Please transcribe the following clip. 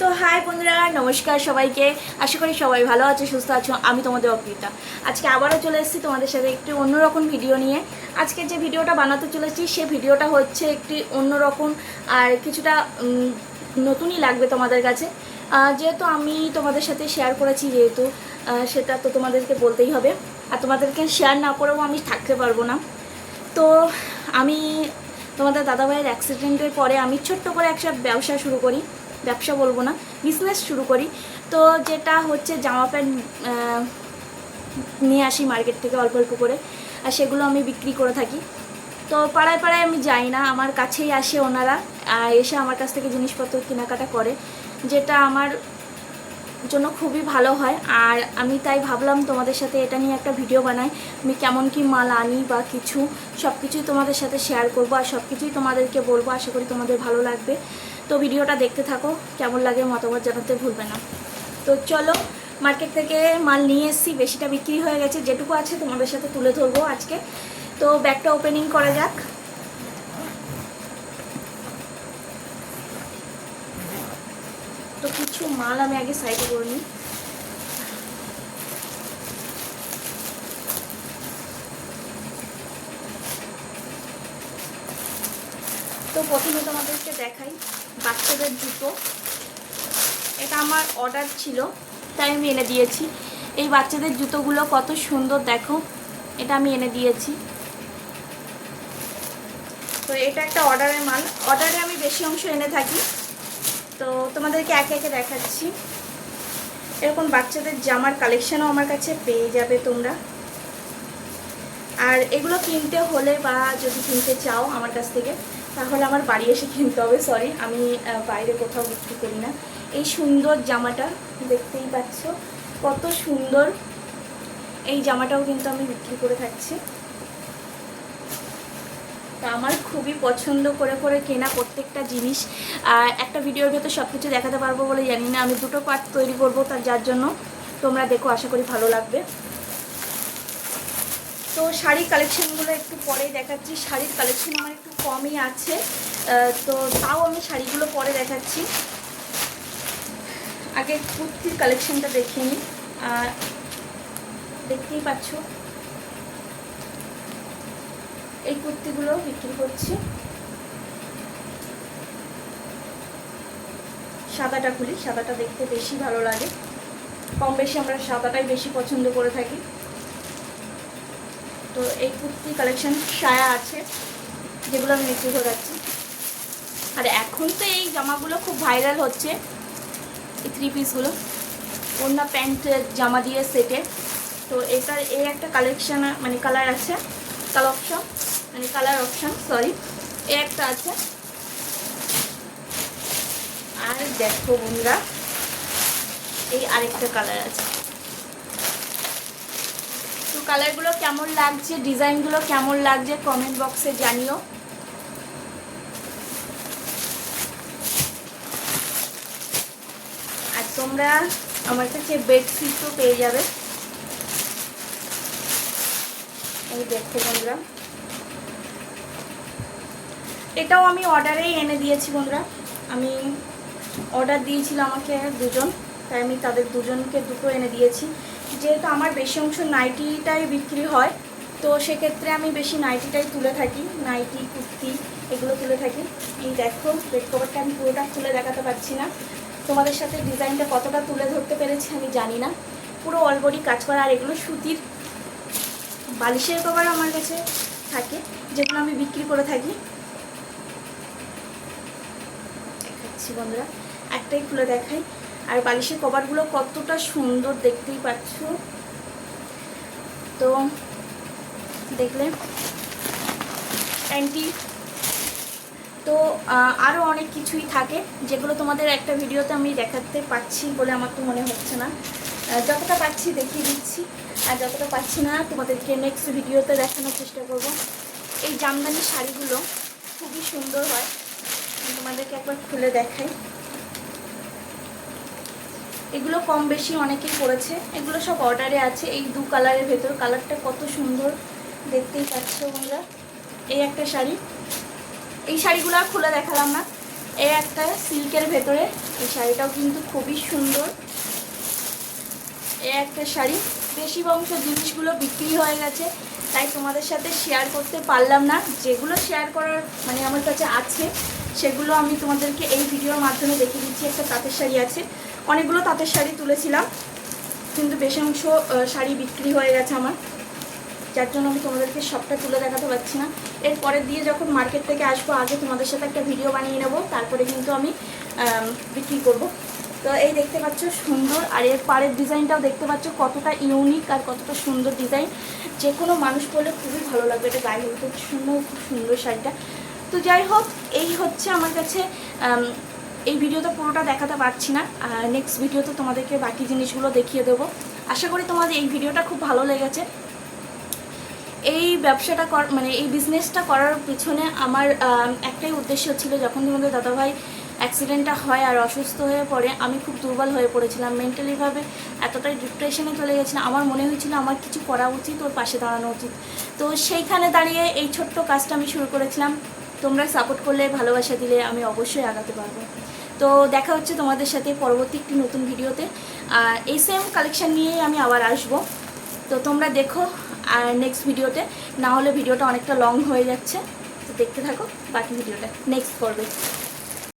তো হাই বন্ধুরা, নমস্কার সবাইকে। আশা করি সবাই ভালো আছে, সুস্থ আছো, আমি তোমাদের অকৃতা আজকে আবারও চলে এসেছি তোমাদের সাথে একটি অন্যরকম ভিডিও নিয়ে। আজকে যে ভিডিওটা বানাতে চলেছি, সে ভিডিওটা হচ্ছে একটি অন্যরকম আর কিছুটা নতুনই লাগবে তোমাদের কাছে। যেহেতু আমি তোমাদের সাথে শেয়ার করেছি, যেহেতু সেটা তো তোমাদেরকে বলতেই হবে। আর তোমাদেরকে শেয়ার না করেও আমি থাকতে পারব না। তো আমি তোমাদের দাদাভাইয়ের অ্যাক্সিডেন্টের পরে আমি ছোট্ট করে একটা ব্যবসা শুরু করি। ব্যবসা বলব না বিজনেস শুরু করি। তো যেটা হচ্ছে জামা প্যান্ট নিয়ে আসি মার্কেট থেকে অল্প অল্প করে, আর সেগুলো আমি বিক্রি করে থাকি। তো পাড়ায় পাড়ায় আমি যাই না, আমার কাছেই আসে ওনারা, আর এসে আমার কাছ থেকে জিনিসপত্র কেনাকাটা করে, যেটা আমার জন্য খুবই ভালো হয়। আর আমি তাই ভাবলাম তোমাদের সাথে এটা নিয়ে একটা ভিডিও বানাই, আমি কেমন কি মাল আনি বা কিছু সব কিছুই তোমাদের সাথে শেয়ার করব, আর সব কিছুই তোমাদেরকে বলব, আশা করি তোমাদের ভালো লাগবে। তো ভিডিওটা দেখতে থাকো, কেমন লাগে মতামত জানাতে ভুলবে না। তো চলো, মার্কেট থেকে মাল নিয়ে এসেছি, বেশিটা বিক্রি হয়ে গেছে, যেটুকু আছে তোমাদের সাথে তুলে ধরবো আজকে। তো ব্যাগটা ওপেনিং করা যাক। তো কিছু মাল আমি আগে সাইডে করে নিই। তো প্রথমে তোমাদেরকে দেখাই বাচ্চাদের জুতো। এটা আমার অর্ডার ছিল, তাই আমি এনে দিয়েছি। এই বাচ্চাদের জুতোগুলো কত সুন্দর দেখো, এটা আমি এনে দিয়েছি। তো এটা একটা অর্ডারের মাল। অর্ডারে আমি বেশি অংশ এনে থাকি। তো তোমাদেরকে একে একে দেখাচ্ছি। এরকম বাচ্চাদের জামার কালেকশনও আমার কাছে পেয়ে যাবে তোমরা। আর এগুলো কিনতে হলে বা যদি কিনতে চাও আমার কাছ থেকে তাহলে আমার বাড়ি এসে কিনতে হবে সরি আমি বাইরে কোথাও বিক্রি করি না। এই সুন্দর জামাটা দেখতেই পাচ্ছ, কত সুন্দর। এই জামাটাও কিন্তু আমি বিক্রি করে থাকছি। তা আমার খুবই পছন্দ করে করে কেনা প্রত্যেকটা জিনিস। আর একটা ভিডিওর ভেতর সব কিছু দেখাতে পারব বলে জানি না, আমি দুটো পার্ট তৈরি করব তার যার জন্য তোমরা দেখো, আশা করি ভালো লাগবে। তো শাড়ি কালেকশনগুলো একটু পরেই দেখাচ্ছি। শাড়ির কালেকশন আমার একটু কমই আছে। তো তাও আমি শাড়িগুলো পরে দেখাচ্ছি। আগে কুর্তির কালেকশনটা দেখে নিই দেখতেই পাচ্ছ। এই কুর্তিগুলো বিক্রি করছি। সাদাটা খুলি, সাদাটা দেখতে বেশি ভালো লাগে। কম বেশি আমরা সাদাটাই বেশি পছন্দ করে থাকি। তো এই কুর্তি কালেকশন সায়া আছে। যেগুলো আমি বিক্রি করে যাচ্ছি আর এখন তো এই জামাগুলো খুব ভাইরাল হচ্ছে, এই থ্রি পিসগুলো অন্য প্যান্ট, জামা দিয়ে সেটে তো এটার এই একটা কালেকশান মানে কালার আছে কালার অপশন মানে কালার অপশন সরি এই একটা আছে। আর দেখো বন্ধুরা, এই আরেকটা কালার আছে। তো কালারগুলো কেমন লাগছে ডিজাইনগুলো কেমন লাগছে কমেন্ট বক্সে জানিও আর তোমরা আমার কাছে বেডশিটও পেয়ে যাবে। এই দেখো বন্ধুরা। এটাও আমি অর্ডারেই এনে দিয়েছি বন্ধুরা। আমি অর্ডার দিয়েছিল আমাকে দুজন, তাই আমি তাদের দুজনকে দুটো এনে দিয়েছি। যেহেতু আমার বেশি অংশ নাইটিটাই বিক্রি হয়, তো সেক্ষেত্রে আমি বেশি নাইটিটাই তুলে থাকি। নাইটি, কুর্তি, এগুলো তুলে থাকি। এই দেখো বেড কভারটা আমি পুরোটা খুলে দেখাতে পারছি না। তোমাদের সাথে ডিজাইনটা কতটা তুলে ধরতে পেরেছি আমি জানি না। পুরো অলবডি কাজ করা আর এগুলো সুতির বালিশের কভার আমার কাছে থাকে, যেগুলো আমি বিক্রি করে থাকি। দেখাচ্ছি বন্ধুরা, একটাই খুলে দেখাই। আর বালিশের কভারগুলো কতটা সুন্দর দেখতেই পাচ্ছ। তো দেখলে প্যান্টি তো আরও অনেক কিছুই থাকে, যেগুলো তোমাদের একটা ভিডিওতে আমি দেখাতে পাচ্ছি বলে আমার তো মনে হচ্ছে না। যতটা পাচ্ছি দেখিয়ে দিচ্ছি, আর যতটা পাচ্ছি না, তোমাদেরকে নেক্সট ভিডিওতে দেখানোর চেষ্টা করব। এই জামদানি শাড়িগুলো খুবই সুন্দর হয়। তোমাদেরকে একবার খুলে দেখাই। এগুলো কম বেশি অনেকেই করেছে এগুলো সব অর্ডারে আছে। এই দু কালারের ভেতর কালারটা কত সুন্দর দেখতেই পাচ্ছ বন্ধুরা এই একটা শাড়ি। এই শাড়িগুলো আর খুলে দেখালাম না। এই একটা সিল্কের ভেতরে এই শাড়িটাও কিন্তু খুবই সুন্দর। এ একটা শাড়ি। বেশি বংশ জিনিসগুলো বিক্রি হয়ে গেছে, তাই তোমাদের সাথে শেয়ার করতে পারলাম না। যেগুলো শেয়ার করার মানে আমার কাছে আছে, সেগুলো আমি তোমাদেরকে এই ভিডিওর মাধ্যমে দেখিয়ে দিচ্ছি। একটা তাঁতের শাড়ি আছে। অনেকগুলো তাঁতের শাড়ি তুলেছিলাম, কিন্তু বেশি অংশ শাড়ি বিক্রি হয়ে গেছে আমার। যার জন্য আমি তোমাদেরকে সবটা তুলে দেখাতে পারছি না। এরপরে দিয়ে যখন মার্কেট থেকে আসব, আগে তোমাদের সাথে একটা ভিডিও বানিয়ে নেব। তারপরে কিন্তু আমি বিক্রি করব। তো এই দেখতে পাচ্ছ সুন্দর, আর এর পাড়ের ডিজাইনটাও দেখতে পাচ্ছ কতটা ইউনিক আর কতটা সুন্দর ডিজাইন যে কোনো মানুষ পরলে খুবই ভালো লাগবে, এটা গায়ে হলুদের সুন্দর, খুব সুন্দর শাড়িটা। তো যাই হোক, এই হচ্ছে আমার কাছে এই ভিডিওতে পুরোটা দেখাতে পারছি না। নেক্সট ভিডিওতে তোমাদেরকে বাকি জিনিসগুলো দেখিয়ে দেবো। আশা করি তোমাদের এই ভিডিওটা খুব ভালো লেগেছে। এই ব্যবসাটা কর মানে এই বিজনেসটা করার পিছনে আমার একটাই উদ্দেশ্য ছিল যখন তোমাদের দাদাভাই অ্যাক্সিডেন্টটা হয় আর অসুস্থ হয়ে পড়ে, আমি খুব দুর্বল হয়ে পড়েছিলাম। মেন্টালিভাবে এতটাই ডিপ্রেশনে চলে গেছিলাম। আমার মনে হয়েছিল আমার কিছু করা উচিত, ওর পাশে দাঁড়ানো উচিত। তো সেইখানে দাঁড়িয়ে এই ছোট্ট কাজটা আমি শুরু করেছিলাম। তোমরা সাপোর্ট করলে, ভালোবাসা দিলে, আমি অবশ্যই আগাতে পারব। তো দেখা হচ্ছে তোমাদের সাথে পরবর্তী একটি নতুন ভিডিওতে এই সেম কালেকশান নিয়েই আমি আবার আসব। তো তোমরা দেখো আর নেক্সট ভিডিওতে না হলে ভিডিওটা অনেকটা লং হয়ে যাচ্ছে। তো দেখতে থাকো, বাকি ভিডিওটা নেক্সট করবে।